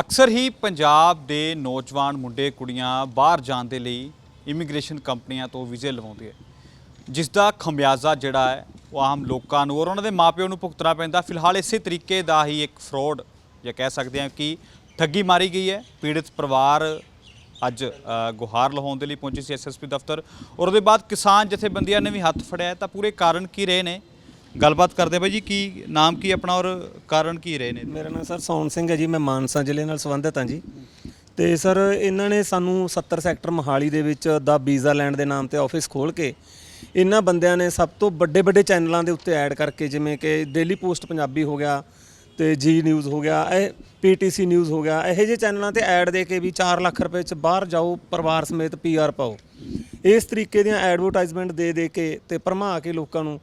ਅਕਸਰ ਹੀ ਪੰਜਾਬ ਦੇ ਨੌਜਵਾਨ ਮੁੰਡੇ ਕੁੜੀਆਂ ਬਾਹਰ ਜਾਣ ਦੇ ਲਈ ਇਮੀਗ੍ਰੇਸ਼ਨ ਕੰਪਨੀਆਂ ਤੋਂ ਵੀਜ਼ੇ ਲਵਾਉਂਦੇ ਹੈ ਜਿਸ ਦਾ ਖਮਿਆਜ਼ਾ ਜਿਹੜਾ ਹੈ, ਉਹ ਆਮ ਲੋਕਾਂ ਨੂੰ ਔਰ ਉਹਨਾਂ ਦੇ ਮਾਪਿਆਂ ਨੂੰ ਭੁਗਤਣਾ ਪੈਂਦਾ। ਫਿਲਹਾਲ ਇਸੇ ਤਰੀਕੇ ਦਾ ਹੀ ਇੱਕ ਫਰਾਡ ਜਾਂ ਕਹਿ ਸਕਦੇ ਹਾਂ ਕਿ ਠੱਗੀ ਮਾਰੀ ਗਈ ਹੈ। ਪੀੜਤ ਪਰਿਵਾਰ ਅੱਜ ਗੁਹਾਰ ਲਹਾਉਣ ਦੇ ਲਈ ਪਹੁੰਚੇ ਸੀ ਐਸਐਸਪੀ ਦਫ਼ਤਰ। ਔਰ ਉਹਦੇ ਬਾਅਦ ਕਿਸਾਨ ਜਥੇਬੰਦੀਆਂ ਨੇ ਵੀ ਹੱਥ ਫੜਿਆ ਤਾਂ ਪੂਰੇ ਕਾਰਨ ਕੀ ਰਹੇ ਨੇ? ਗੱਲਬਾਤ ਕਰਦੇ ਬਾਈ ਜੀ, ਕੀ ਨਾਮ ਕੀ ਆਪਣਾ ਔਰ ਕਾਰਨ ਕੀ ਰਹੇ ਨੇ? ਮੇਰਾ ਨਾਮ ਸਰ ਸੌਣ ਸਿੰਘ ਹੈ ਜੀ, ਮੈਂ ਮਾਨਸਾ ਜ਼ਿਲ੍ਹੇ ਨਾਲ ਸੰਬੰਧਿਤ ਹਾਂ ਜੀ। ਤੇ ਸਰ ਇਹਨਾਂ ਨੇ ਸਾਨੂੰ 70 ਸੈਕਟਰ ਮੋਹਾਲੀ ਦੇ ਵਿੱਚ ਦਾ ਵੀਜ਼ਾ ਲੈਂਡ ਦੇ ਨਾਮ ਤੇ ਆਫਿਸ ਖੋਲ ਕੇ ਇਹਨਾਂ ਬੰਦਿਆਂ ਨੇ ਸਭ ਤੋਂ ਵੱਡੇ ਵੱਡੇ ਚੈਨਲਾਂ ਦੇ ਉੱਤੇ ਐਡ ਕਰਕੇ ਜਿਵੇਂ ਕਿ ਡੇਲੀ ਪੋਸਟ ਪੰਜਾਬੀ ਹੋ ਗਿਆ ਤੇ ਜੀ ਨਿਊਜ਼ ਹੋ ਗਿਆ, ਇਹ ਪੀਟੀਸੀ ਨਿਊਜ਼ ਹੋ ਗਿਆ, ਇਹੋ ਜਿਹੇ ਚੈਨਲਾਂ ਤੇ ਐਡ ਦੇ ਕੇ ਵੀ 4 ਲੱਖ ਰੁਪਏ ਚ ਬਾਹਰ ਜਾਓ, ਪਰਿਵਾਰ ਸਮੇਤ ਪੀਆਰ ਪਾਓ। ਇਸ ਤਰੀਕੇ ਦੀਆਂ ਐਡਵਰਟਾਈਜ਼ਮੈਂਟ ਦੇ ਦੇ ਕੇ ਤੇ ਭਰਮਾ ਕੇ ਲੋਕਾਂ ਨੂੰ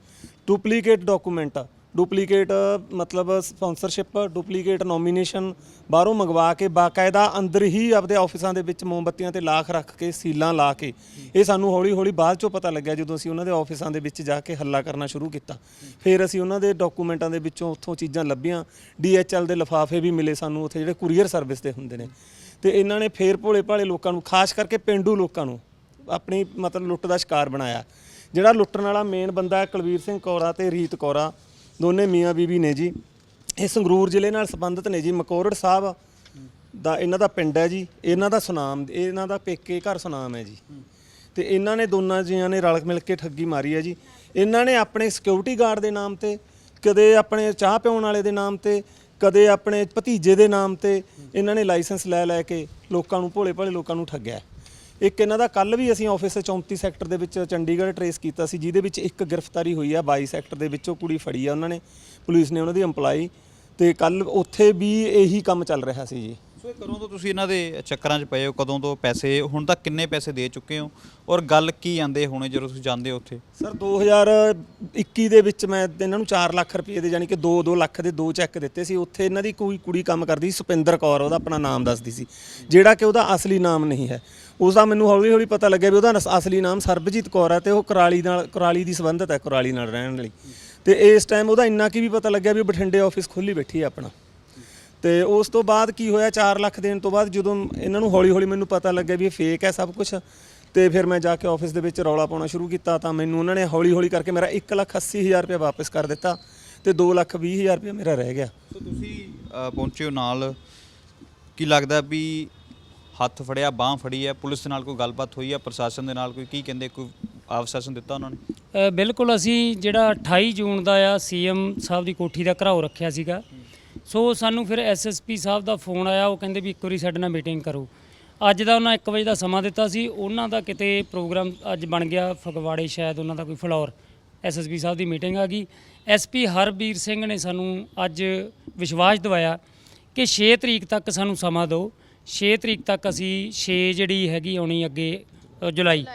ਡੁਪਲੀਕੇਟ ਡਾਕੂਮੈਂਟ, ਡੁਪਲੀਕੇਟ, ਮਤਲਬ ਸਪਾਂਸਰਸ਼ਿਪ ਡੁਪਲੀਕੇਟ ਨੋਮੀਨੇਸ਼ਨ ਬਾਹਰੋਂ ਮੰਗਵਾ ਕੇ ਬਾਕਾਇਦਾ ਅੰਦਰ ਹੀ ਆਪਦੇ ਆਫਿਸਾਂ ਦੇ ਵਿੱਚ ਮੋਮਬੱਤੀਆਂ ਤੇ ਲਾਖ ਰੱਖ ਕੇ, ਸੀਲਾਂ ਲਾ ਕੇ, ਇਹ ਸਾਨੂੰ ਹੌਲੀ ਹੌਲੀ ਬਾਅਦ ਚੋਂ ਪਤਾ ਲੱਗਿਆ ਜਦੋਂ ਅਸੀਂ ਉਹਨਾਂ ਦੇ ਆਫਿਸਾਂ ਦੇ ਵਿੱਚ ਜਾ ਕੇ ਹੱਲਾ ਕਰਨਾ ਸ਼ੁਰੂ ਕੀਤਾ। ਫਿਰ ਅਸੀਂ ਉਹਨਾਂ ਦੇ ਡਾਕੂਮੈਂਟਾਂ ਦੇ ਵਿੱਚੋਂ ਉੱਥੋਂ ਚੀਜ਼ਾਂ ਲੱਭੀਆਂ। ਡੀਐਚਐਲ ਦੇ ਲਿਫਾਫੇ ਵੀ ਮਿਲੇ ਸਾਨੂੰ ਉੱਥੇ, ਜਿਹੜੇ ਕੁਰੀਅਰ ਸਰਵਿਸ ਦੇ ਹੁੰਦੇ ਨੇ। ਤੇ ਇਹਨਾਂ ਨੇ ਫੇਰ ਭੋਲੇ ਭਾਲੇ ਲੋਕਾਂ ਨੂੰ, ਖਾਸ ਕਰਕੇ ਪਿੰਡੂ ਲੋਕਾਂ ਨੂੰ, ਆਪਣੀ ਮਤਲਬ ਲੁੱਟ ਦਾ ਸ਼ਿਕਾਰ ਬਣਾਇਆ। ਜਿਹੜਾ ਲੁੱਟਣ ਵਾਲਾ ਮੇਨ ਬੰਦਾ ਹੈ ਕੁਲਵੀਰ ਸਿੰਘ ਕੌਰਾ ਤੇ ਰੀਤ ਕੌਰਾ, ਦੋਨੇ ਮੀਆਂ ਬੀਬੀ ਨੇ ਜੀ। ਇਹ ਸੰਗਰੂਰ ਜ਼ਿਲ੍ਹੇ ਨਾਲ ਸੰਬੰਧਿਤ ਨੇ ਜੀ, ਮਕੌਰੜ ਸਾਹਿਬ ਦਾ ਇਹਨਾਂ ਦਾ ਪਿੰਡ ਹੈ ਜੀ, ਇਹਨਾਂ ਦਾ ਸੁਨਾਮ, ਇਹਨਾਂ ਦਾ ਪੇਕੇ ਘਰ ਸੁਨਾਮ ਹੈ ਜੀ। ਤੇ ਇਹਨਾਂ ਨੇ ਦੋਨਾਂ ਜੀਆਂ ਨੇ ਰਲ ਮਿਲ ਕੇ ਠੱਗੀ ਮਾਰੀ ਹੈ ਜੀ। ਇਹਨਾਂ ਨੇ ਆਪਣੇ ਸਿਕਿਉਰਿਟੀ ਗਾਰਡ ਦੇ ਨਾਮ ਤੇ, ਕਦੇ ਆਪਣੇ ਚਾਹ ਪਿਉਣ ਵਾਲੇ ਦੇ ਨਾਮ ਤੇ, ਕਦੇ ਆਪਣੇ ਭਤੀਜੇ ਦੇ ਨਾਮ ਤੇ ਇਹਨਾਂ ਨੇ ਲਾਇਸੈਂਸ ਲੈ ਲੈ ਕੇ ਲੋਕਾਂ ਨੂੰ ਭੋਲੇ ਭਾਲੇ ਲੋਕਾਂ ਨੂੰ ਠੱਗਿਆ। ਇੱਕ ਇਹਨਾਂ ਦਾ ਕੱਲ ਵੀ ਅਸੀਂ ਆਫਿਸ 34 ਸੈਕਟਰ ਦੇ ਵਿੱਚ ਚੰਡੀਗੜ੍ਹ ਟਰੇਸ ਕੀਤਾ ਸੀ, ਜਿਹਦੇ ਵਿੱਚ ਇੱਕ ਗ੍ਰਿਫਤਾਰੀ ਹੋਈ ਆ 22 ਸੈਕਟਰ ਦੇ ਵਿੱਚੋਂ ਕੁੜੀ ਫੜੀ ਆ ਉਹਨਾਂ ਨੇ, ਪੁਲਿਸ ਨੇ ਉਹਨਾਂ ਦੀ EMPLOYE ਤੇ ਕੱਲ ਉੱਥੇ ਵੀ ਇਹੀ ਕੰਮ ਚੱਲ ਰਿਹਾ ਸੀ ਜੀ। ਸੋ ਇਹ ਕਦੋਂ ਤੋਂ ਤੁਸੀਂ ਇਹਨਾਂ ਦੇ ਚੱਕਰਾਂ 'ਚ ਪਏ ਹੋ? ਕਦੋਂ ਤੋਂ ਪੈਸੇ, ਹੁਣ ਤੱਕ ਕਿੰਨੇ ਪੈਸੇ ਦੇ ਚੁੱਕੇ ਹੋ? ਔਰ ਗੱਲ ਕੀ ਆਂਦੇ ਹੋਣੇ ਜਦੋਂ ਤੁਸੀਂ ਜਾਂਦੇ ਹੋ ਉੱਥੇ? ਸਰ 2021 ਦੇ ਵਿੱਚ ਮੈਂ ਇਹਨਾਂ ਨੂੰ 4 ਲੱਖ ਰੁਪਏ ਦੇ ਯਾਨੀ ਕਿ 2-2 ਲੱਖ ਦੇ ਦੋ ਚੈੱਕ ਦਿੱਤੇ ਸੀ। ਉੱਥੇ ਇਹਨਾਂ ਦੀ ਕੋਈ ਕੁੜੀ ਕੰਮ ਕਰਦੀ ਸੀ, ਸੁਪਿੰਦਰ ਕੌਰ, ਉਹਦਾ ਆਪਣਾ ਨਾਮ ਦੱਸਦੀ ਸੀ। ਜਿਹੜਾ ਕਿ ਉਹਦਾ ਅਸਲੀ ਨਾਮ ਨਹੀਂ ਹੈ। ਉਸ ਦਾ ਮੈਨੂੰ ਹੌਲੀ ਹੌਲੀ ਪਤਾ ਲੱਗਿਆ ਵੀ ਉਹਦਾ ਅਸਲੀ ਨਾਮ ਸਰਬਜੀਤ ਕੌਰ ਹੈ ਤੇ ਉਹ ਕੁਰਾਲੀ ਨਾਲ, ਕੁਰਾਲੀ ਦੀ ਸੰਬੰਧਿਤ ਹੈ, ਕੁਰਾਲੀ ਨਾਲ ਰਹਿਣ ਵਾਲੀ ਤੇ ਇਸ ਟਾਈਮ ਉਹਦਾ ਇੰਨਾ ਕੀ ਵੀ ਪਤਾ ਲੱਗਿਆ ਵੀ ਬਠਿੰਡੇ ਆਫਿਸ ਖੋਲੀ ਬੈਠੀ ਹੈ ਆਪਣਾ। ਤੇ ਉਸ ਤੋਂ ਬਾਅਦ ਕੀ ਹੋਇਆ? 4 ਲੱਖ ਦੇਣ ਤੋਂ ਬਾਅਦ ਜਦੋਂ ਇਹਨਾਂ ਨੂੰ ਹੌਲੀ ਹੌਲੀ ਮੈਨੂੰ ਪਤਾ ਲੱਗਿਆ ਵੀ ਇਹ ਫੇਕ ਹੈ ਸਭ ਕੁਝ ਤੇ ਫਿਰ ਮੈਂ ਜਾ ਕੇ ਆਫਿਸ ਦੇ ਵਿੱਚ ਰੌਲਾ ਪਾਉਣਾ ਸ਼ੁਰੂ ਕੀਤਾ ਤਾਂ ਮੈਨੂੰ ਉਹਨਾਂ ਨੇ ਹੌਲੀ ਹੌਲੀ ਕਰਕੇ ਮੇਰਾ 1 ਲੱਖ 80 ਹਜ਼ਾਰ ਰੁਪਏ ਵਾਪਸ ਕਰ ਦਿੱਤਾ ਤੇ 2 ਲੱਖ 20 ਹਜ਼ਾਰ ਰੁਪਏ ਮੇਰਾ ਰਹਿ ਗਿਆ। ਸੋ ਤੁਸੀਂ ਪਹੁੰਚੇ ਹੋ ਨਾਲ। ਕੀ ਲੱਗਦਾ ਵੀ ਹੱਥ ਫੜਿਆ ਬਾਹ ਫੜੀ ਹੈ? ਪੁਲਿਸ ਦੇ ਨਾਲ ਕੋਈ ਗੱਲਬਾਤ ਹੋਈ ਹੈ? ਪ੍ਰਸ਼ਾਸਨ ਦੇ ਨਾਲ ਕੋਈ ਕੀ ਕਹਿੰਦੇ? ਕੋਈ ਆਵਸ਼ਾਸਨ ਦਿੱਤਾ ਉਹਨਾਂ ਨੇ? ਬਿਲਕੁਲ ਅਸੀਂ ਜਿਹੜਾ 28 ਜੂਨ ਦਾ ਆ ਸੀਐਮ ਸਾਹਿਬ ਦੀ ਕੋਠੀ ਦਾ ਘਰਾਓ ਰੱਖਿਆ ਸੀਗਾ। ਸੋ ਸਾਨੂੰ ਫਿਰ ਐਸਐਸਪੀ ਸਾਹਿਬ ਦਾ ਫੋਨ ਆਇਆ ਉਹ ਕਹਿੰਦੇ ਵੀ ਇੱਕ ਵਾਰੀ ਸਾਡੇ ਨਾਲ ਮੀਟਿੰਗ ਕਰੋ। ਅੱਜ ਦਾ ਉਹਨਾਂ 1 ਵਜੇ ਦਾ ਸਮਾਂ ਦਿੱਤਾ ਸੀ ਉਹਨਾਂ ਦਾ ਕਿਤੇ ਪ੍ਰੋਗਰਾਮ ਅੱਜ ਬਣ ਗਿਆ ਫਗਵਾੜੇ ਸ਼ਾਇਦ ਉਹਨਾਂ ਦਾ ਕੋਈ ਫਲੋਰ। ਐਸਐਸਪੀ ਸਾਹਿਬ ਦੀ ਮੀਟਿੰਗ ਆ ਗਈ। ਐਸਪੀ ਹਰਬੀਰ ਸਿੰਘ ਨੇ ਸਾਨੂੰ ਅੱਜ ਵਿਸ਼ਵਾਸ ਦਿਵਾਇਆ ਕਿ 6 ਤਰੀਕ ਤੱਕ ਸਾਨੂੰ ਸਮਾਂ ਦਿਓ। 6 ਤਰੀਕ ਤੱਕ ਅਸੀਂ 6 ਜਿਹੜੀ ਹੈਗੀ ਆਉਣੀ ਅੱਗੇ ਜੁਲਾਈ।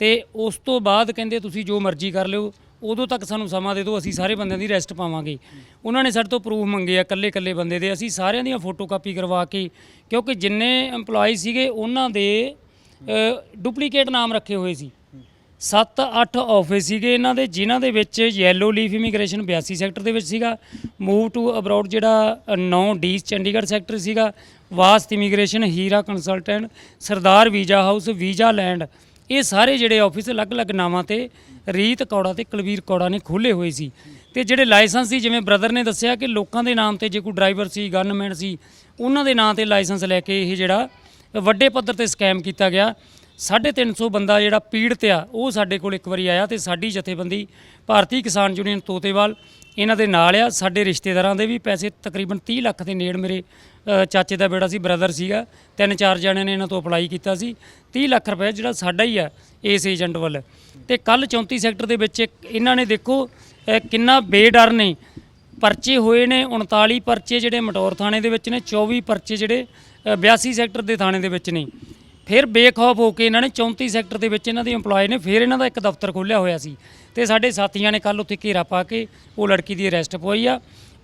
ਤੇ ਉਸ ਤੋਂ ਬਾਅਦ ਕਹਿੰਦੇ ਤੁਸੀਂ ਜੋ ਮਰਜ਼ੀ ਕਰ ਲਿਓ ਉਦੋਂ ਤੱਕ ਸਾਨੂੰ ਸਮਾਂ ਦੇ ਦਿਓ, ਅਸੀਂ ਸਾਰੇ ਬੰਦਿਆਂ ਦੀ ਰੈਸਟ ਪਾਵਾਂਗੇ। ਉਹਨਾਂ ਨੇ ਸਾਡੇ ਤੋਂ ਪ੍ਰੂਫ ਮੰਗੇ ਆ ਕੱਲੇ ਕੱਲੇ ਬੰਦੇ ਦੇ। ਅਸੀਂ ਸਾਰਿਆਂ ਦੀਆਂ ਫੋਟੋ ਕਾਪੀ ਕਰਵਾ ਕੇ, ਕਿਉਂਕਿ ਜਿੰਨੇ EMPLOYE ਸੀਗੇ, ਉਹਨਾਂ ਦੇ ਡੁਪਲੀਕੇਟ ਨਾਮ ਰੱਖੇ ਹੋਏ ਸੀ। 7-8 ਆਫਿਸ ਸੀਗੇ ਇਹਨਾਂ ਦੇ, ਜਿਨ੍ਹਾਂ ਦੇ ਵਿੱਚ ਯੈਲੋ ਲੀਫ ਇਮੀਗ੍ਰੇਸ਼ਨ 82 ਸੈਕਟਰ ਦੇ ਵਿੱਚ ਸੀਗਾ। ਮੂਵ ਟੂ ਅਬਰੋਡ ਜਿਹੜਾ 9 ਡੀ ਚੰਡੀਗੜ੍ਹ ਸੈਕਟਰ ਸੀਗਾ। ਵਾਸਤ immigration Heera consultant Sardar visa house visa land ਇਹ ਸਾਰੇ ਜਿਹੜੇ ਆਫਿਸ ਅਲੱਗ-ਅਲੱਗ ਨਾਵਾਂ ਤੇ ਰੀਤ ਕੌੜਾ ਤੇ ਕੁਲਵੀਰ ਕੌੜਾ ਨੇ ਖੋਲੇ ਹੋਏ ਸੀ। ਤੇ ਜਿਹੜੇ ਲਾਇਸੈਂਸ ਸੀ, ਜਿਵੇਂ ਬ੍ਰਦਰ ਨੇ ਦੱਸਿਆ ਕਿ ਲੋਕਾਂ ਦੇ ਨਾਮ ਤੇ ਜੇ ਕੋਈ ਡਰਾਈਵਰ ਸੀ ਗਨਮੈਨ ਸੀ, ਉਹਨਾਂ ਦੇ ਨਾਂ ਤੇ ਲਾਇਸੈਂਸ ਲੈ ਕੇ ਇਹ ਜਿਹੜਾ ਵੱਡੇ ਪੱਧਰ ਤੇ ਸਕੈਮ ਕੀਤਾ ਗਿਆ। 350 ਬੰਦਾ ਜਿਹੜਾ ਪੀੜਤ ਆ, ਉਹ ਸਾਡੇ ਕੋਲ ਇੱਕ ਵਾਰੀ ਆਇਆ ਤੇ ਸਾਡੀ ਜਥੇਬੰਦੀ, ਭਾਰਤੀ ਕਿਸਾਨ ਯੂਨੀਅਨ ਤੋਤੇਵਾਲ ਇਹਨਾਂ ਦੇ ਨਾਲ ਆ ਸਾਡੇ ਰਿਸ਼ਤੇਦਾਰਾਂ ਦੇ ਵੀ ਪੈਸੇ ਤਕਰੀਬਨ 30 ਲੱਖ ਦੇ ਨੇੜ ਮੇਰੇ ਚਾਚੇ ਦਾ ਬੇੜਾ ਸੀ ਬ੍ਰਦਰ ਸੀਗਾ। ਤਿੰਨ ਚਾਰ ਜਣਿਆਂ ਨੇ ਇਹਨਾਂ ਤੋਂ ਅਪਲਾਈ ਕੀਤਾ ਸੀ। 30 ਲੱਖ ਰੁਪਏ ਜਿਹੜਾ ਸਾਡਾ ਹੀ ਆ ਇਸ ਏਜੰਟ ਵੱਲ। ਤੇ ਕੱਲ 34 ਸੈਕਟਰ ਦੇ ਵਿੱਚ ਇੱਕ ਇਹਨਾਂ ਨੇ ਦੇਖੋ ਕਿੰਨਾ ਬੇਡਰ ਨੇ। ਪਰਚੇ ਹੋਏ ਨੇ 39 ਪਰਚੇ ਜਿਹੜੇ ਮਟੌਰ ਥਾਣੇ ਦੇ ਵਿੱਚ ਨੇ 24 ਪਰਚੇ ਜਿਹੜੇ ਅ, 82 ਸੈਕਟਰ ਦੇ ਥਾਣੇ ਦੇ ਵਿੱਚ ਨੇ। ਫਿਰ ਬੇਖੌਫ ਹੋ ਕੇ ਇਹਨਾਂ ਨੇ 34 ਸੈਕਟਰ ਦੇ ਵਿੱਚ ਇਹਨਾਂ ਦੇ EMPLOYE ਨੇ ਫਿਰ ਇਹਨਾਂ ਦਾ ਇੱਕ ਦਫ਼ਤਰ ਖੋਲ੍ਹਿਆ ਹੋਇਆ ਸੀ। ਤੇ ਸਾਡੇ ਸਾਥੀਆਂ ਨੇ ਕੱਲ ਉੱਥੇ ਘੇਰਾ ਪਾ ਕੇ ਉਹ ਲੜਕੀ ਦੀ ਅਰੈਸਟ ਪਵਾਈ ਆ।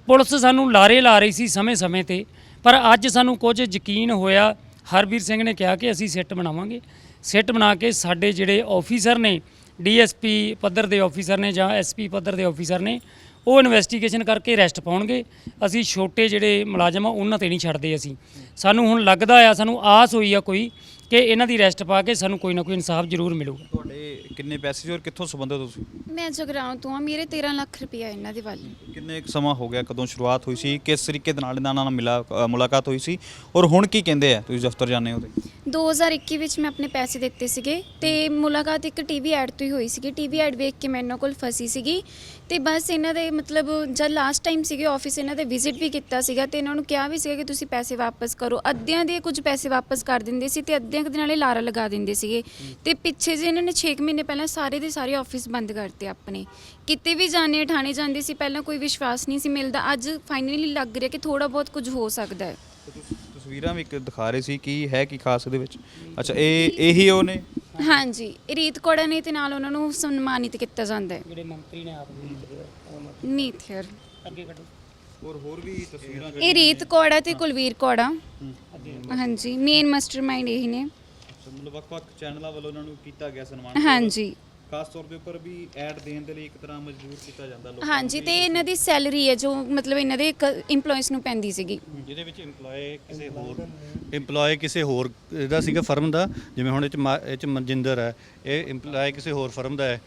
ਪੁਲਿਸ ਸਾਨੂੰ ਲਾਰੇ ਲਾ ਰਹੀ ਸੀ ਸਮੇਂ-ਸਮੇਂ ਤੇ, ਪਰ ਅੱਜ ਸਾਨੂੰ ਕੁਝ ਯਕੀਨ ਹੋਇਆ। ਹਰਵੀਰ ਸਿੰਘ ਨੇ ਕਿਹਾ ਕਿ ਅਸੀਂ ਸਿੱਟ ਬਣਾਵਾਂਗੇ। ਸਿੱਟ ਬਣਾ ਕੇ ਸਾਡੇ ਜਿਹੜੇ ਆਫੀਸਰ ਨੇ, ਡੀਐਸਪੀ ਪੱਧਰ ਦੇ ਆਫੀਸਰ ਨੇ ਜਾਂ ਐਸਪੀ ਪੱਧਰ ਦੇ ਆਫੀਸਰ ਨੇ, ਉਹ ਇਨਵੈਸਟੀਗੇਸ਼ਨ ਕਰਕੇ ਅਰੈਸਟ ਪਾਉਣਗੇ। ਅਸੀਂ ਛੋਟੇ ਜਿਹੜੇ ਮੁਲਾਜ਼ਮ ਆ, ਉਹਨਾਂ ਤੇ ਨਹੀਂ ਛੱਡਦੇ ਅਸੀਂ। ਸਾਨੂੰ ਹੁਣ ਲੱਗਦਾ ਆ, ਸਾਨੂੰ ਆਸ ਹੋਈ ਆ ਕੋਈ ਕਿ ਇਹਨਾਂ ਦੀ ਅਰੈਸਟ ਪਾ ਕੇ ਸਾਨੂੰ ਕੋਈ ਨਾ ਕੋਈ ਇਨਸਾਫ ਜ਼ਰੂਰ ਮਿਲੂਗਾ। ਤੁਹਾਡੇ ਕਿੰਨੇ ਪੈਸੇ ਸੀ ਔਰ ਕਿੱਥੋਂ ਸੰਬੰਧਿਤ ਹੋ ਤੁਸੀਂ? ਮੈਂ ਜਗਰਾਉਂ ਤੋਂ ਆ ਮੇਰੇ 13 ਲੱਖ ਰੁਪਇਆ ਇਹਨਾਂ ਦੇ ਵੱਲ। ਕਿੰਨੇ ਕੁ ਸਮਾਂ ਹੋ ਗਿਆ ਕਦੋਂ ਸ਼ੁਰੂਆਤ ਹੋਈ ਸੀ? ਕਿਸ ਤਰੀਕੇ ਦੇ ਨਾਲ ਇਹਨਾਂ ਨਾਲ ਮਿਲਾ ਅ, ਮੁਲਾਕਾਤ ਹੋਈ ਸੀ? ਔਰ ਹੁਣ ਕੀ ਕਹਿੰਦੇ ਆ ਤੁਸੀਂ ਦਫ਼ਤਰ ਜਾਂਦੇ ਹੋ ਤੇ? 2021 ਵਿੱਚ ਮੈਂ ਆਪਣੇ ਪੈਸੇ ਦਿੱਤੇ ਸੀਗੇ ਤੇ ਮੁਲਾਕਾਤ ਇੱਕ ਟੀਵੀ ਐਡ ਤੋਂ ਹੀ ਹੋਈ ਸੀਗੀ। ਟੀਵੀ ਐਡ ਵੇਖ ਕੇ ਮੈਂ ਇਹਨਾਂ ਕੋਲ ਫਸੀ ਸੀਗੀ ਤੇ ਬਸ ਇਹਨਾਂ ਦੇ ਮਤਲਬ ਜਦ ਲਾਸਟ ਟਾਈਮ ਸੀਗੇ ਆਫਿਸ ਇਹਨਾਂ ਦੇ ਵਿਜ਼ਿਟ ਵੀ ਕੀਤਾ ਸੀਗਾ ਤੇ ਇਹਨਾਂ ਨੂੰ ਕਿਹਾ ਵੀ ਸੀਗਾ ਕਿ ਤੁਸੀਂ ਪੈਸੇ ਵਾਪਸ ਕਰੋ। ਅੱਧਿਆਂ ਦੇ ਕੁਝ ਪੈਸੇ ਵਾਪਸ ਕਰ ਦਿੰਦੇ ਸੀ ਤੇ ਅੱਧਿਆਂ ਕੁ ਦੇ ਨਾਲੇ ਲਾਰਾ ਲਗਾ ਦਿੰਦੇ ਸੀਗੇ। ਤੇ ਪਿੱਛੇ ਜੇ ਇਹਨਾਂ ਨੇ 6 ਮਹੀਨੇ ਪਹਿਲਾਂ ਸਾਰੇ ਦੇ ਸਾਰੇ ਆਫਿਸ ਬੰਦ ਕਰਤੇ ਆਪਣੇ। ਕਿਤੇ ਵੀ ਜਾਣੇ ਠਾਣੇ ਜਾਂਦੇ ਸੀ, ਪਹਿਲਾਂ ਕੋਈ ਵਿਸ਼ਵਾਸ ਨਹੀਂ ਸੀ ਮਿਲਦਾ। ਅੱਜ ਫਾਈਨਲੀ ਲੱਗ ਰਿਹਾ ਕਿ ਥੋੜਾ ਬਹੁਤ ਕੁਝ ਹੋ ਸਕਦਾ ਹੈ। ਤਸਵੀਰਾਂ ਵੀ ਇੱਕ ਦਿਖਾ ਰਹੇ ਸੀ ਕੀ ਹੈ ਕੀ ਖਾਸ ਇਹਦੇ ਵਿੱਚ। ਅੱਛਾ ਇਹ ਇਹੀ ਉਹ ਨੇ? ਹਾਂਜੀ ਰੀਤ ਕੋੜਾ ਨੇ ਤੇ ਨਾਲ ਉਹਨਾਂ ਨੂੰ ਸਨਮਾਨਿਤ ਕੀਤਾ ਜਾਂਦਾ ਹੈ। ਜਿਹੜੇ ਮੰਤਰੀ ਨੇ ਆਪ ਨੀਥਰ ਅੱਗੇ ਕੱਢੋ। ਔਰ ਹੋਰ ਵੀ ਤਸਵੀਰਾਂ ਇਹ ਰੀਤ ਕੋੜਾ ਤੇ ਕੁਲਵੀਰ ਕੋੜਾ। ਹਾਂਜੀ ਮੇਨ ਮਾਸਟਰਮਾਈਂਡ ਇਹੀ ਨੇ। ਮਤਲਬ ਵੱਖ-ਵੱਖ ਚੈਨਲਾਂ ਵੱਲੋਂ ਉਹਨਾਂ ਨੂੰ ਕੀਤਾ ਗਿਆ ਸਨਮਾਨ। ਹਾਂਜੀ। ਖਾਸ ਤੌਰ ਦੇ ਉੱਪਰ ਵੀ ਐਡ ਦੇਣ ਦੇ ਲਈ ਇੱਕ ਤਰ੍ਹਾਂ ਮਜਬੂਰ ਕੀਤਾ ਜਾਂਦਾ ਲੋਕਾਂ ਹਾਂਜੀ ਤੇ ਇਹਨਾਂ ਦੀ ਸੈਲਰੀ ਹੈ ਜੋ ਮਤਲਬ ਇਹਨਾਂ ਦੇ EMPLOYEES ਨੂੰ ਪੈਂਦੀ ਸੀਗੀ। ਜਿਹਦੇ ਵਿੱਚ EMPLOYE ਕਿਸੇ ਹੋਰ EMPLOYE ਕਿਸੇ ਹੋਰ ਦਾ ਸੀਗਾ ਫਰਮ ਦਾ ਜਿਵੇਂ ਹੁਣ ਇਹ ਚ ਮਾ- ਇਹ ਚ ਮਨਜਿੰਦਰ ਹੈ ਇਹ EMPLOYE ਕਿਸੇ ਹੋਰ ਫਰਮ ਦਾ ਹੈ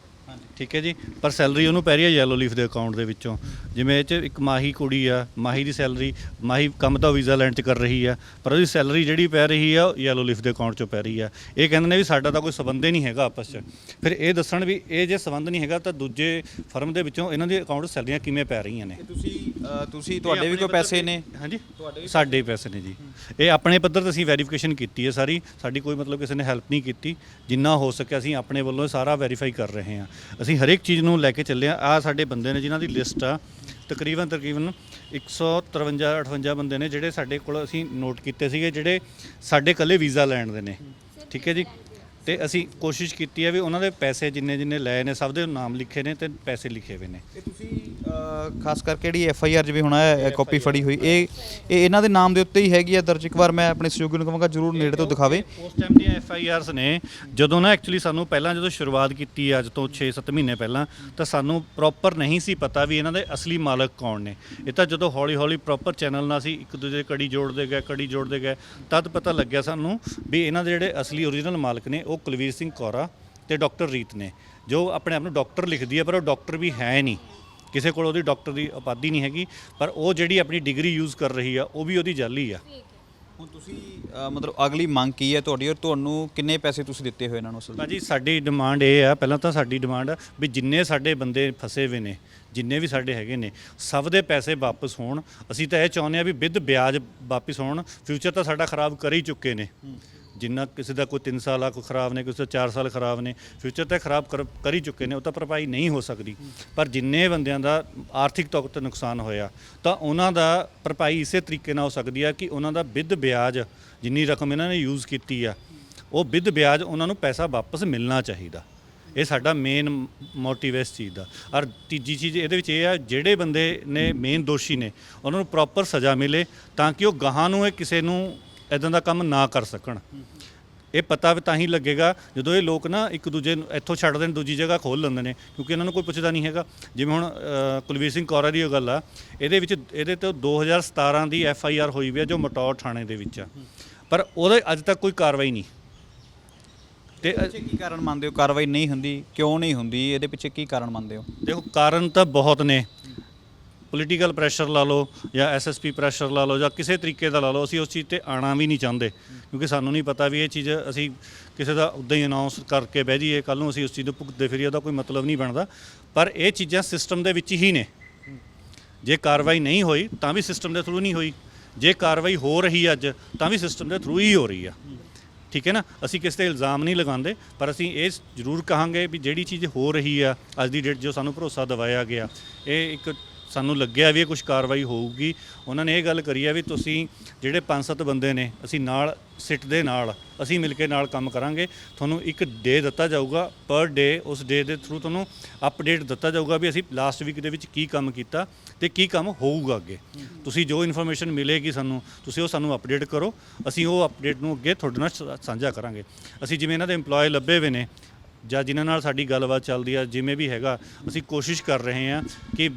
ਠੀਕ ਹੈ ਜੀ। ਪਰ ਸੈਲਰੀ ਉਹਨੂੰ ਪੈ ਰਹੀ ਹੈ ਯੈਲੋ ਲੀਫ ਦੇ ਅਕਾਊਂਟ ਦੇ ਵਿੱਚੋਂ। ਜਿਵੇਂ ਇਹ ਚ ਇੱਕ ਮਾਹੀ ਕੁੜੀ ਆ ਮਾਹੀ ਦੀ ਸੈਲਰੀ ਮਾਹੀ ਕੰਮ ਤਾਂ ਵੀਜ਼ਾ ਲੈਣ ਚ ਕਰ ਰਹੀ ਆ ਪਰ ਉਹਦੀ ਸੈਲਰੀ ਜਿਹੜੀ ਪੈ ਰਹੀ ਆ ਯੈਲੋ ਲੀਫ ਦੇ ਅਕਾਊਂਟ ਚੋਂ ਪੈ ਰਹੀ ਆ। ਇਹ ਕਹਿੰਦੇ ਨੇ ਵੀ ਸਾਡਾ ਤਾਂ ਕੋਈ ਸਬੰਧ ਹੀ ਨਹੀਂ ਹੈਗਾ ਆਪਸ ਚ। ਫਿਰ ਇਹ ਦੱਸਣ ਵੀ ਇਹ ਜੇ ਸਬੰਧ ਨਹੀਂ ਹੈਗਾ ਤਾਂ ਦੂਜੇ ਫਰਮ ਦੇ ਵਿੱਚੋਂ ਇਹਨਾਂ ਦੇ ਅਕਾਊਂਟ ਸੈਲਰੀਆਂ ਕਿਵੇਂ ਪੈ ਰਹੀਆਂ ਨੇ? ਤੁਸੀਂ ਅ, ਤੁਸੀਂ ਤੁਹਾਡੇ ਵੀ ਕੋਈ ਪੈਸੇ ਨੇ? ਹਾਂਜੀ। ਸਾਡੇ ਹੀ ਪੈਸੇ ਨੇ ਜੀ। ਇਹ ਆਪਣੇ ਪੱਧਰ ਤੇ ਅਸੀਂ ਵੈਰੀਫਿਕੇਸ਼ਨ ਕੀਤੀ ਹੈ ਸਾਰੀ। ਸਾਡੀ ਕੋਈ ਮਤਲਬ ਕਿਸੇ ਨੇ ਹੈਲਪ ਨਹੀਂ ਕੀਤੀ। ਜਿੰਨਾ ਹੋ ਸਕਿਆ ਅਸੀਂ ਆਪਣੇ ਵੱਲੋਂ ਸਾਰਾ ਵੈਰੀਫਾਈ ਕਰ ਰਹੇ ਹਾਂ। ਅਸੀਂ ਹਰੇਕ ਚੀਜ਼ ਨੂੰ ਲੈ ਕੇ ਚੱਲੇ ਆ ਆ ਸਾਡੇ ਬੰਦੇ ਨੇ ਜਿਨ੍ਹਾਂ ਦੀ ਲਿਸਟ ਆ ਤਕਰੀਬਨ ਤਕਰੀਬਨ 153 58 ਬੰਦੇ ਨੇ ਜਿਹੜੇ ਸਾਡੇ ਕੋਲ ਅਸੀਂ ਨੋਟ ਕੀਤੇ ਸੀਗੇ ਜਿਹੜੇ ਸਾਡੇ ਕੱਲੇ ਵੀਜ਼ਾ ਲੈਣ ਦੇ ਨੇ। ਠੀਕ ਹੈ ਜੀ? ਤੇ ਅਸੀਂ ਕੋਸ਼ਿਸ਼ ਕੀਤੀ ਹੈ ਵੀ ਉਹਨਾਂ ਦੇ ਪੈਸੇ ਜਿੰਨੇ ਜਿੰਨੇ ਲਏ ਨੇ ਸਭ ਦੇ ਨਾਮ ਲਿਖੇ ਨੇ ਤੇ ਪੈਸੇ ਲਿਖੇ ਹੋਏ ਨੇ। ਇਹ ਤੁਸੀਂ ਖਾਸ ਕਰਕੇ ਜਿਹੜੀ ਐਫ ਆਈ ਆਰ ਜਿਵੇਂ ਹੁਣ ਹੈ ਕਾਪੀ ਫੜੀ ਹੋਈ ਇਹ ਇਹ ਇਹਨਾਂ ਦੇ ਨਾਮ ਦੇ ਉੱਤੇ ਹੀ ਹੈਗੀ ਹੈ ਦਰਜ? ਇੱਕ ਵਾਰ ਮੈਂ ਆਪਣੇ ਸਹਿਯੋਗੀ ਨੂੰ ਕਹਾਂਗਾ ਜਰੂਰ ਨੇੜੇ ਤੋਂ ਦਿਖਾਵੇ। ਉਸ ਟਾਈਮ ਦੀਆਂ ਐਫ ਆਈ ਆਰਸ ਨੇ ਜਦੋਂ ਨਾ ਐਕਚੁਅਲੀ ਸਾਨੂੰ ਪਹਿਲਾਂ ਜਦੋਂ ਸ਼ੁਰੂਆਤ ਕੀਤੀ ਅੱਜ ਤੋਂ 6-7 ਮਹੀਨੇ ਪਹਿਲਾਂ ਤਾਂ ਸਾਨੂੰ ਪ੍ਰੋਪਰ ਨਹੀਂ ਸੀ ਪਤਾ ਵੀ ਇਹਨਾਂ ਦੇ ਅਸਲੀ ਮਾਲਕ ਕੌਣ ਨੇ। ਇਹ ਤਾਂ ਜਦੋਂ ਹੌਲੀ-ਹੌਲੀ ਪ੍ਰੋਪਰ ਚੈਨਲ ਨਾਲ ਸੀ ਇੱਕ ਦੂਜੇ ਕੜੀ ਜੋੜਦੇ ਗਏ ਕੜੀ ਜੋੜਦੇ ਗਏ ਤਦ ਪਤਾ ਲੱਗਿਆ ਸਾਨੂੰ ਵੀ ਇਹਨਾਂ ਦੇ ਜਿਹੜੇ ਅਸਲੀ ਓਰੀਜਨਲ ਮਾਲਕ ਨੇ ਉਹ ਕੁਲਵੀਰ ਸਿੰਘ ਕੌਰਾ ਤੇ ਡਾਕਟਰ ਰੀਤ ਨੇ ਜੋ ਆਪਣੇ ਆਪ ਨੂੰ ਡਾਕਟਰ ਲਿਖਦੀ ਹੈ ਪਰ ਉਹ ਡਾਕਟਰ ਵੀ ਹੈ ਨਹੀਂ। ਕਿਸੇ ਕੋਲ ਉਹਦੀ ਡਾਕਟਰ ਦੀ ਉਪਾਧੀ ਨਹੀਂ ਹੈਗੀ ਪਰ ਉਹ ਜਿਹੜੀ ਆਪਣੀ ਡਿਗਰੀ ਯੂਜ਼ ਕਰ ਰਹੀ ਆ ਉਹ ਵੀ ਉਹਦੀ ਜਾਲੀ ਆ। ਹੁਣ ਤੁਸੀਂ ਅ, ਮਤਲਬ ਅਗਲੀ ਮੰਗ ਕੀ ਹੈ ਤੁਹਾਡੀ ਔਰ ਤੁਹਾਨੂੰ ਕਿੰਨੇ ਪੈਸੇ ਤੁਸੀਂ ਦਿੱਤੇ ਹੋਏ ਇਹਨਾਂ ਨੂੰ ਅਸਲ? ਭਾਜੀ ਸਾਡੀ ਡਿਮਾਂਡ ਇਹ ਆ ਪਹਿਲਾਂ ਤਾਂ ਸਾਡੀ ਡਿਮਾਂਡ ਆ ਵੀ ਜਿੰਨੇ ਸਾਡੇ ਬੰਦੇ ਫਸੇ ਹੋਏ ਨੇ ਜਿੰਨੇ ਵੀ ਸਾਡੇ ਹੈਗੇ ਨੇ ਸਭ ਦੇ ਪੈਸੇ ਵਾਪਸ ਹੋਣ। ਅਸੀਂ ਤਾਂ ਇਹ ਚਾਹੁੰਦੇ ਆ ਵੀ ਵਿਦ ਵਿਆਜ ਵਾਪਸ ਹੋਣ ਫਿਊਚਰ ਤਾਂ ਸਾਡਾ ਖਰਾਬ ਕਰ ਹੀ ਚੁੱਕੇ ਨੇ। ਜਿੰਨਾ ਕਿਸੇ ਦਾ ਕੋਈ 3 ਸਾਲ ਆ, ਕੋਈ ਖਰਾਬ ਨੇ, ਕਿਸੇ ਦਾ 4 ਸਾਲ ਖਰਾਬ ਨੇ ਫਿਊਚਰ ਤਾਂ ਖਰਾਬ ਕਰ ਕਰ ਹੀ ਚੁੱਕੇ ਨੇ, ਉਹ ਤਾਂ ਭਰਪਾਈ ਨਹੀਂ ਹੋ ਸਕਦੀ। ਪਰ ਜਿੰਨੇ ਬੰਦਿਆਂ ਦਾ ਆਰਥਿਕ ਤੌਰ ਤੇ ਨੁਕਸਾਨ ਹੋਇਆ, ਤਾਂ ਉਹਨਾਂ ਦਾ ਭਰਪਾਈ ਇਸੇ ਤਰੀਕੇ ਨਾਲ ਹੋ ਸਕਦੀ ਆ ਕਿ ਉਹਨਾਂ ਦਾ ਵਿਦ ਵਿਆਜ ਜਿੰਨੀ ਰਕਮ ਇਹਨਾਂ ਨੇ ਯੂਜ਼ ਕੀਤੀ ਆ, ਉਹ ਵਿਦ ਵਿਆਜ ਉਹਨਾਂ ਨੂੰ ਪੈਸਾ ਵਾਪਸ ਮਿਲਣਾ ਚਾਹੀਦਾ। ਇਹ ਸਾਡਾ ਮੇਨ ਮੋਟਿਵ ਇਸ ਚੀਜ਼ ਦਾ। ਔਰ ਤੀਜੀ ਚੀਜ਼ ਇਹਦੇ ਵਿੱਚ ਇਹ ਆ, ਜਿਹੜੇ ਬੰਦੇ ਨੇ ਮੇਨ ਦੋਸ਼ੀ ਨੇ, ਉਹਨਾਂ ਨੂੰ ਪ੍ਰੋਪਰ ਸਜ਼ਾ ਮਿਲੇ, ਤਾਂ ਕਿ ਉਹ ਗਾਹਾਂ ਨੂੰ ਇਹ ਕਿਸੇ ਨੂੰ ਇਦਾਂ ਦਾ ਕੰਮ ਨਾ ਕਰ ਸਕਣ। ਇਹ ਪਤਾ ਵੀ ਤਾਂ ਹੀ ਲੱਗੇਗਾ ਜਦੋਂ ਇਹ ਲੋਕ ਨਾ ਇੱਕ ਦੂਜੇ ਨੂੰ ਇੱਥੋਂ ਛੱਡਦੇ ਨੇ ਦੂਜੀ ਜਗ੍ਹਾ ਖੋਲ ਲੈਂਦੇ ਨੇ ਕਿਉਂਕਿ ਇਹਨਾਂ ਨੂੰ ਕੋਈ ਪੁੱਛਦਾ ਨਹੀਂ ਹੈਗਾ। ਜਿਵੇਂ ਹੁਣ ਅ, ਕੁਲਵੀਰ ਸਿੰਘ ਕੌਰਾ ਦੀ ਉਹ ਗੱਲ ਆ ਇਹਦੇ ਵਿੱਚ ਇਹਦੇ ਤੋਂ 2017 ਦੀ ਐਫ ਆਈ ਆਰ ਹੋਈ ਵੀ ਆ ਜੋ ਮਟੌਰ ਥਾਣੇ ਦੇ ਵਿੱਚ ਆ। ਪਰ ਉਹਦੇ ਅੱਜ ਤੱਕ ਕੋਈ ਕਾਰਵਾਈ ਨਹੀਂ। ਤੇ ਅ, ਪਿੱਛੇ ਕੀ ਕਾਰਨ ਮੰਨਦੇ ਹੋ? ਕਾਰਵਾਈ ਨਹੀਂ ਹੁੰਦੀ ਕਿਉਂ ਨਹੀਂ ਹੁੰਦੀ? ਇਹਦੇ ਪਿੱਛੇ ਕੀ ਕਾਰਨ ਮੰਨਦੇ ਹੋ? ਦੇਖੋ ਕਾਰਨ ਤਾਂ ਬਹੁਤ ਨੇ। ਪੋਲੀਟੀਕਲ ਪ੍ਰੈਸ਼ਰ ਲਾ ਲਓ ਜਾਂ ਐਸਐਸਪੀ ਪ੍ਰੈਸ਼ਰ ਲਾ ਲਓ ਜਾਂ ਕਿਸੇ ਤਰੀਕੇ ਦਾ ਲਾ ਲਓ, ਅਸੀਂ ਉਸ ਚੀਜ਼ ਤੇ ਆਣਾ ਵੀ ਨਹੀਂ ਚਾਹੁੰਦੇ। ਕਿਉਂਕਿ ਸਾਨੂੰ ਨਹੀਂ ਪਤਾ ਵੀ ਇਹ ਚੀਜ਼ ਅਸੀਂ ਕਿਸੇ ਦਾ ਉਦਾਂ ਹੀ ਅਨਾਉਂਸ ਕਰਕੇ ਬਹਿ ਜਾਈਏ ਕੱਲ ਨੂੰ ਅਸੀਂ ਉਸ ਚੀਜ਼ ਨੂੰ ਭੁਗਤਦੇ ਫਿਰੀਏ, ਉਹਦਾ ਕੋਈ ਮਤਲਬ ਨਹੀਂ ਬਣਦਾ। ਪਰ ਇਹ ਚੀਜ਼ਾਂ ਸਿਸਟਮ ਦੇ ਵਿੱਚ ਹੀ ਨੇ। ਜੇ ਕਾਰਵਾਈ ਨਹੀਂ ਹੋਈ, ਤਾਂ ਵੀ ਸਿਸਟਮ ਦੇ ਥਰੂ ਨਹੀਂ ਹੋਈ। ਜੇ ਕਾਰਵਾਈ ਹੋ ਰਹੀ ਅੱਜ, ਤਾਂ ਵੀ ਸਿਸਟਮ ਦੇ ਥਰੂ ਹੀ ਹੋ ਰਹੀ ਆ। ਠੀਕ ਹੈ ਨਾ? ਅਸੀਂ ਕਿਸੇ ਤੇ ਇਲਜ਼ਾਮ ਨਹੀਂ ਲਗਾਉਂਦੇ, ਪਰ ਅਸੀਂ ਇਹ ਜ਼ਰੂਰ ਕਹਾਂਗੇ ਵੀ ਜਿਹੜੀ ਚੀਜ਼ ਹੋ ਰਹੀ ਆ, ਅੱਜ ਦੀ ਡੇਟ ਜੋ ਸਾਨੂੰ ਭਰੋਸਾ ਦਿਵਾਇਆ ਗਿਆ, ਇਹ ਇੱਕ ਸਾਨੂੰ ਲੱਗਿਆ ਵੀ ਇਹ ਕੁਝ ਕਾਰਵਾਈ ਹੋਊਗੀ। ਉਹਨਾਂ ਨੇ ਇਹ ਗੱਲ ਕਰੀ ਆ ਵੀ ਤੁਸੀਂ ਜਿਹੜੇ ਪੰਜ ਸੱਤ ਬੰਦੇ ਨੇ, ਅਸੀਂ ਨਾਲ ਸਿੱਟ ਦੇ ਨਾਲ, ਅਸੀਂ ਮਿਲ ਕੇ ਨਾਲ ਕੰਮ ਕਰਾਂਗੇ। ਤੁਹਾਨੂੰ ਇੱਕ ਡੇ ਦਿੱਤਾ ਜਾਊਗਾ ਪਰ ਡੇ ਉਸ ਡੇ ਦੇ ਥਰੂ ਤੁਹਾਨੂੰ ਅਪਡੇਟ ਦਿੱਤਾ ਜਾਊਗਾ ਵੀ ਅਸੀਂ ਲਾਸਟ ਵੀਕ ਦੇ ਵਿੱਚ ਕੀ ਕੰਮ ਕੀਤਾ ਤੇ ਕੀ ਕੰਮ ਹੋਊਗਾ ਅੱਗੇ। ਤੁਸੀਂ ਜੋ ਇਨਫੋਰਮੇਸ਼ਨ ਮਿਲੇਗੀ ਸਾਨੂੰ, ਤੁਸੀਂ ਉਹ ਸਾਨੂੰ ਅਪਡੇਟ ਕਰੋ। ਅਸੀਂ ਉਹ ਅਪਡੇਟ ਨੂੰ ਅੱਗੇ ਤੁਹਾਡੇ ਨਾਲ ਸਾ- ਸਾਂਝਾ ਕਰਾਂਗੇ। ਅਸੀਂ ਜਿਵੇਂ ਇਹਨਾਂ ਦੇ EMPLOYE ਲੱਭੇ ਹੋਏ ਨੇ ਜਾਂ ਜਿਨ੍ਹਾਂ ਨਾਲ ਸਾਡੀ ਗੱਲਬਾਤ ਚੱਲਦੀ ਆ, ਜਿਵੇਂ ਵੀ ਹੈਗਾ, ਅਸੀਂ ਕੋਸ਼ਿਸ਼ ਕਰ ਰਹੇ ਹਾਂ ਕਿ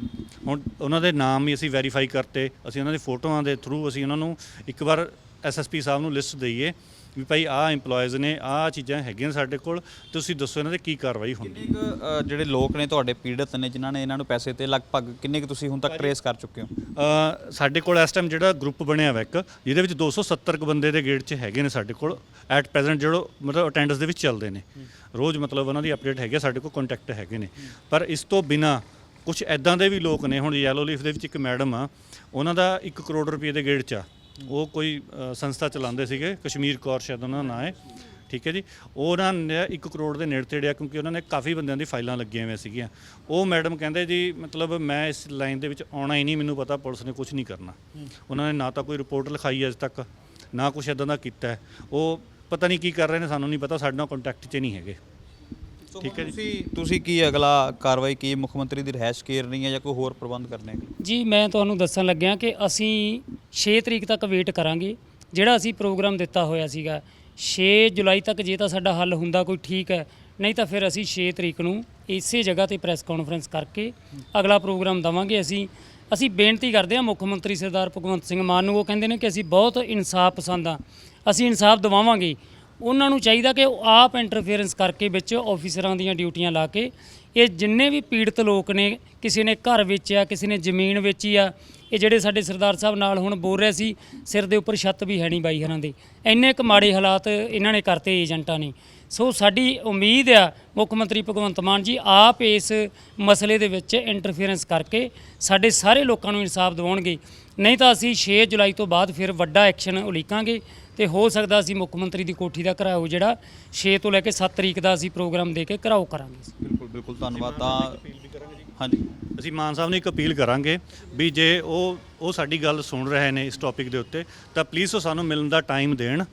ਹੁਣ ਉਹਨਾਂ ਦੇ ਨਾਮ ਵੀ ਅਸੀਂ ਵੈਰੀਫਾਈ ਕਰਤੇ, ਅਸੀਂ ਉਹਨਾਂ ਦੀ ਫੋਟੋਆਂ ਦੇ ਥਰੂ ਅਸੀਂ ਉਹਨਾਂ ਨੂੰ ਇੱਕ ਵਾਰ ਐਸਐਸਪੀ ਸਾਹਿਬ ਨੂੰ ਲਿਸਟ ਦਈਏ। ਵੀ ਭਾਈ ਆਹ EMPLOYEES ਨੇ ਆਹ ਚੀਜ਼ਾਂ ਹੈਗੀਆਂ ਸਾਡੇ ਕੋਲ ਤੁਸੀਂ ਦੱਸੋ ਇਹਨਾਂ ਤੇ ਕੀ ਕਾਰਵਾਈ ਹੁੰਦੀ ਕਿੰਨੇ ਕੁ ਅ, ਜਿਹੜੇ ਲੋਕ ਨੇ ਤੁਹਾਡੇ ਪੀੜਤ ਨੇ ਜਿਨ੍ਹਾਂ ਨੇ ਇਹਨਾਂ ਨੂੰ ਪੈਸੇ ਤੇ ਲਗਭਗ ਕਿੰਨੇ ਕੁ ਤੁਸੀਂ ਹੁਣ ਤੱਕ ਟਰੇਸ ਕਰ ਚੁੱਕੇ ਹੋ? ਅ, ਸਾਡੇ ਕੋਲ ਇਸ ਟਾਈਮ ਜਿਹੜਾ ਗਰੁੱਪ ਬਣਿਆ ਵਾ ਇੱਕ ਜਿਹਦੇ ਵਿੱਚ 270 ਕੁ ਬੰਦੇ ਦੇ ਗੇਟ 'ਚ ਹੈਗੇ ਨੇ ਸਾਡੇ ਕੋਲ ਐਟ ਪ੍ਰੈਜ਼ੈਂਟ ਜਿਹੜਾ ਮਤਲਬ ਅਟੈਂਡੈਂਸ ਦੇ ਵਿੱਚ ਚੱਲਦੇ ਨੇ। ਰੋਜ਼ ਮਤਲਬ ਉਹਨਾਂ ਦੀ ਅਪਡੇਟ ਹੈਗੇ ਸਾਡੇ ਕੋਲ ਕੰਟੈਕਟ ਹੈਗੇ ਨੇ। ਪਰ ਇਸ ਤੋਂ ਬਿਨਾ ਕੁਝ ਐਦਾਂ ਦੇ ਵੀ ਲੋਕ ਨੇ ਹੁਣ ਯੈਲੋ ਲੀਫ ਦੇ ਵਿੱਚ ਇੱਕ ਮੈਡਮ ਆ ਉਹਨਾਂ ਦਾ 1 ਕਰੋੜ ਰੁਪਏ ਦੇ ਗੇੜ 'ਚ ਆ। ਉਹ ਕੋਈ ਅ, ਸੰਸਥਾ ਚਲਾਉਂਦੇ ਸੀਗੇ ਕਸ਼ਮੀਰ ਕੌਰ ਸ਼ਾਇਦ ਉਹਨਾਂ ਦਾ ਨਾਂ ਹੈ। ਠੀਕ ਹੈ ਜੀ? ਉਹਨਾਂ ਨੇ 1 ਕਰੋੜ ਦੇ ਨੇੜੇ ਤੇੜੇ ਆ ਕਿਉਂਕਿ ਉਹਨਾਂ ਨੇ ਕਾਫੀ ਬੰਦਿਆਂ ਦੀ ਫਾਈਲਾਂ ਲੱਗੀਆਂ ਹੋਈਆਂ ਸੀਗੀਆਂ। ਉਹ ਮੈਡਮ ਕਹਿੰਦੇ ਜੀ ਮਤਲਬ ਮੈਂ ਇਸ ਲਾਈਨ ਦੇ ਵਿੱਚ ਆਉਣਾ ਹੀ ਨਹੀਂ ਮੈਨੂੰ ਪਤਾ ਪੁਲਿਸ ਨੇ ਕੁਝ ਨਹੀਂ ਕਰਨਾ। ਉਹਨਾਂ ਨੇ ਨਾ ਤਾਂ ਕੋਈ ਰਿਪੋਰਟ ਲਿਖਾਈ ਅਜੇ ਤੱਕ ਨਾ ਕੁਝ ਇਦਾਂ ਦਾ ਕੀਤਾ ਹੈ। ਉਹ ਪਤਾ ਨਹੀਂ ਕੀ ਕਰ ਰਹੇ ਨੇ ਸਾਨੂੰ ਨਹੀਂ ਪਤਾ ਸਾਡੇ ਨਾਲ ਕੰਟੈਕਟ 'ਚ ਨਹੀਂ ਹੈਗੇ। ਠੀਕ ਹੈ ਤੁਸੀਂ ਤੁਸੀਂ ਕੀ ਅਗਲਾ ਕਾਰਵਾਈ ਕੀ ਮੁੱਖ ਮੰਤਰੀ ਦੀ ਰਹਿائش ਕੇਰਨੀ ਹੈ ਜਾਂ ਕੋਈ ਹੋਰ ਪ੍ਰਬੰਧ ਕਰਨੇ ਹੈ ਜੀ ਮੈਂ ਤੁਹਾਨੂੰ ਦੱਸਣ ਲੱਗਿਆ ਕਿ ਅਸੀਂ 6 ਤਰੀਕ ਤੱਕ ਵੇਟ ਕਰਾਂਗੇ। ਜਿਹੜਾ ਅਸੀਂ ਪ੍ਰੋਗਰਾਮ ਦਿੱਤਾ ਹੋਇਆ ਸੀਗਾ 6 ਜੁਲਾਈ ਤੱਕ ਜੇ ਤਾਂ ਸਾਡਾ ਹੱਲ ਹੁੰਦਾ ਕੋਈ ਠੀਕ ਹੈ। ਨਹੀਂ ਤਾਂ ਫਿਰ ਅਸੀਂ 6 ਤਰੀਕ ਨੂੰ ਇਸੇ ਜਗ੍ਹਾ ਤੇ ਪ੍ਰੈਸ ਕਾਨਫਰੰਸ ਕਰਕੇ ਅਗਲਾ ਪ੍ਰੋਗਰਾਮ ਦਵਾਂਗੇ। ਅਸੀਂ ਅਸੀਂ ਬੇਨਤੀ ਕਰਦੇ ਹਾਂ ਮੁੱਖ ਮੰਤਰੀ ਸਰਦਾਰ ਭਗਵੰਤ ਸਿੰਘ ਮਾਨ ਨੂੰ ਉਹ ਕਹਿੰਦੇ ਨੇ ਕਿ ਅਸੀਂ ਬਹੁਤ ਇਨਸਾਫ ਪਸੰਦ ਆ ਅਸੀਂ ਇਨਸਾਫ ਦਿਵਾਵਾਂਗੇ। ਉਹਨਾਂ ਨੂੰ ਚਾਹੀਦਾ ਕਿ ਉਹ ਆਪ ਇੰਟਰਫੇਰੈਂਸ ਕਰਕੇ ਵਿੱਚ ਆਫੀਸਰਾਂ ਦੀਆਂ ਡਿਊਟੀਆਂ ਲਾ ਕੇ ਇਹ ਜਿੰਨੇ ਵੀ ਪੀੜਤ ਲੋਕ ਨੇ, ਕਿਸੇ ਨੇ ਘਰ ਵੇਚਿਆ ਕਿਸੇ ਨੇ ਜ਼ਮੀਨ ਵੇਚੀ ਆ, ਇਹ ਜਿਹੜੇ ਸਾਡੇ ਸਰਦਾਰ ਸਾਹਿਬ ਨਾਲ ਹੁਣ ਬੋਲ ਰਹੇ ਸੀ, ਸਿਰ ਦੇ ਉੱਪਰ ਛੱਤ ਵੀ ਹੈ ਨਹੀਂ ਬਾਈ ਹਰਾਂ ਦੇ। ਇੰਨੇ ਕੁ ਮਾੜੇ ਹਾਲਾਤ ਇਹਨਾਂ ਨੇ ਕਰਤੇ ਏਜੰਟਾਂ ਨੇ। ਸੋ ਸਾਡੀ ਉਮੀਦ ਆ, ਮੁੱਖ ਮੰਤਰੀ ਭਗਵੰਤ ਮਾਨ ਜੀ ਆਪ ਇਸ ਮਸਲੇ ਦੇ ਵਿੱਚ ਇੰਟਰਫੇਰੈਂਸ ਕਰਕੇ ਸਾਡੇ ਸਾਰੇ ਲੋਕਾਂ ਨੂੰ ਇਨਸਾਫ ਦਿਵਾਉਣਗੇ। ਨਹੀਂ ਤਾਂ ਅਸੀਂ 6 ਜੁਲਾਈ ਤੋਂ ਬਾਅਦ ਫਿਰ ਵੱਡਾ ਐਕਸ਼ਨ ਉਲੀਕਾਂਗੇ। ਤੇ ਹੋ ਸਕਦਾ ਅਸੀਂ ਮੁੱਖ ਮੰਤਰੀ ਦੀ ਕੋਠੀ ਦਾ ਘਰਾਓ ਜਿਹੜਾ 6 ਤੋਂ ਲੈ ਕੇ 7 ਤਰੀਕ ਦਾ ਅਸੀਂ ਪ੍ਰੋਗਰਾਮ ਦੇ ਕੇ ਘਰਾਓ ਕਰਾਂਗੇ। ਬਿਲਕੁਲ ਬਿਲਕੁਲ ਧੰਨਵਾਦ ਤਾਂ ਹਾਂਜੀ। ਅਸੀਂ ਮਾਨ ਸਾਹਿਬ ਨੂੰ ਇੱਕ ਅਪੀਲ ਕਰਾਂਗੇ ਵੀ ਜੇ ਉਹ ਉਹ ਸਾਡੀ ਗੱਲ ਸੁਣ ਰਹੇ ਨੇ ਇਸ ਟੌਪਿਕ ਦੇ ਉੱਤੇ ਤਾਂ ਪਲੀਜ਼ ਉਹ ਸਾਨੂੰ ਮਿਲਣ ਦਾ ਟਾਈਮ ਦੇਣ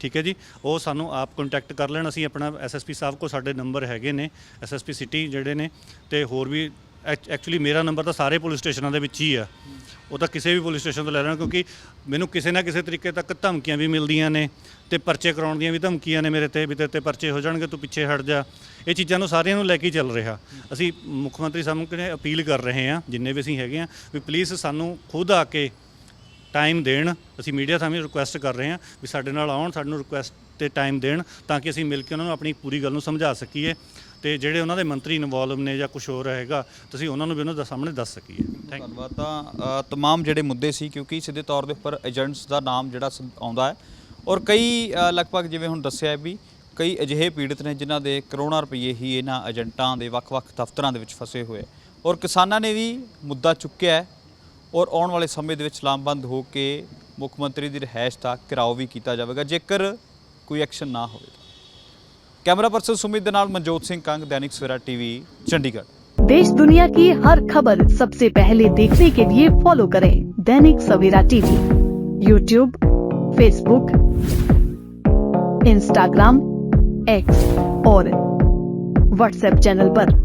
ਠੀਕ ਹੈ ਜੀ? ਉਹ ਸਾਨੂੰ ਆਪ ਕੰਟੈਕਟ ਕਰ ਲੈਣ। ਅਸੀਂ ਆਪਣਾ ਐਸਐਸਪੀ ਸਾਹਿਬ ਕੋਲ ਸਾਡੇ ਨੰਬਰ ਹੈਗੇ ਨੇ ਐਸਐਸਪੀ ਸਿਟੀ ਜਿਹੜੇ ਨੇ ਤੇ ਹੋਰ ਵੀ ਐਕਚੁਅਲੀ ਮੇਰਾ ਨੰਬਰ ਤਾਂ ਸਾਰੇ ਪੁਲਿਸ ਸਟੇਸ਼ਨਾਂ ਦੇ ਵਿੱਚ ਹੀ ਆ। ਉਹ ਤਾਂ ਕਿਸੇ ਵੀ ਪੁਲਿਸ ਸਟੇਸ਼ਨ ਤੋਂ ਲੈ ਲੈਣਾ, ਕਿਉਂਕਿ ਮੈਨੂੰ ਕਿਸੇ ਨਾ ਕਿਸੇ ਤਰੀਕੇ ਤੱਕ ਧਮਕੀਆਂ ਵੀ ਮਿਲਦੀਆਂ ਨੇ ਤੇ ਪਰਚੇ ਕਰਾਉਣ ਦੀਆਂ ਵੀ ਧਮਕੀਆਂ ਨੇ ਮੇਰੇ ਤੇ, ਵੀ ਤੇਰੇ ਤੇ ਪਰਚੇ ਹੋ ਜਾਣਗੇ, ਤੂੰ ਪਿੱਛੇ ਹਟ ਜਾ। ਇਹ ਚੀਜ਼ਾਂ ਨੂੰ ਸਾਰਿਆਂ ਨੂੰ ਲੈ ਕੇ ਹੀ ਚੱਲ ਰਿਹਾ। ਅਸੀਂ ਮੁੱਖ ਮੰਤਰੀ ਸਾਹਿਬ ਨੂੰ ਅਪੀਲ ਕਰ ਰਹੇ ਹਾਂ, ਜਿੰਨੇ ਵੀ ਅਸੀਂ ਹੈਗੇ ਹਾਂ, ਵੀ ਪਲੀਜ਼ ਸਾਨੂੰ ਖੁਦ ਆ ਕੇ ਟਾਈਮ ਦੇਣ। ਅਸੀਂ ਮੀਡੀਆ ਸਾਹਮਣੇ ਰਿਕੁਐਸਟ ਕਰ ਰਹੇ ਹਾਂ ਵੀ ਸਾਡੇ ਨਾਲ ਆਉਣ, ਸਾਨੂੰ ਰਿਕੁਐਸਟ ਤੇ ਟਾਈਮ ਦੇਣ, ਤਾਂ ਕਿ ਅਸੀਂ ਮਿਲ ਕੇ ਉਹਨਾਂ ਨੂੰ ਆਪਣੀ ਪੂਰੀ ਗੱਲ ਨੂੰ ਸਮਝਾ ਸਕੀਏ। ਤੇ ਜਿਹੜੇ ਉਹਨਾਂ ਦੇ ਮੰਤਰੀ ਇਨਵੋਲਵ ਨੇ ਜਾਂ ਕੁਝ ਹੋਰ ਹੈਗਾ ਤੁਸੀਂ ਉਹਨਾਂ ਨੂੰ ਵੀ ਉਹਨਾਂ ਦਾ ਸਾਹਮਣੇ ਦੱਸ ਸਕੀਏ। ਥੈਂਕ ਧੰਨਵਾਦ। ਤਾਂ ਅ, ਤਮਾਮ ਜਿਹੜੇ ਮੁੱਦੇ ਸੀ ਕਿਉਂਕਿ ਸਿੱਧੇ ਤੌਰ ਦੇ ਉੱਪਰ ਏਜੰਟਸ ਦਾ ਨਾਮ ਜਿਹੜਾ ਸ- ਆਉਂਦਾ ਹੈ। ਔਰ ਕਈ ਅ, ਲਗਭਗ ਜਿਵੇਂ ਹੁਣ ਦੱਸਿਆ ਹੈ ਵੀ ਕਈ ਅਜਿਹੇ ਪੀੜਤ ਨੇ ਜਿਨ੍ਹਾਂ ਦੇ ਕਰੋੜਾਂ ਰੁਪਏ ਹੀ ਇਹਨਾਂ ਏਜੰਟਾਂ ਦੇ ਵੱਖ-ਵੱਖ ਦਫ਼ਤਰਾਂ ਦੇ ਵਿੱਚ ਫਸੇ ਹੋਏ। ਔਰ ਕਿਸਾਨਾਂ ਨੇ ਵੀ ਮੁੱਦਾ ਚੁੱਕਿਆ ਹੈ। ਔਰ ਆਉਣ ਵਾਲੇ ਸਮੇਂ ਦੇ ਵਿੱਚ ਲਾਮਬੰਦ ਹੋ ਕੇ ਮੁੱਖ ਮੰਤਰੀ ਦੀ ਰਿਹਾਇਸ਼ ਦਾ ਘਿਰਾਓ ਵੀ ਕੀਤਾ ਜਾਵੇਗਾ ਜੇਕਰ ਕੋਈ ਐਕਸ਼ਨ ਨਾ ਹੋਵੇ। ਤਾਂ camera person Sumit Manjot Singh Kang Dainik Savera TV Chandigarh देश दुनिया की हर खबर सबसे पहले देखने के लिए फॉलो करें Dainik Savera TV. YouTube Facebook Instagram X और व्हाट्सएप चैनल आरोप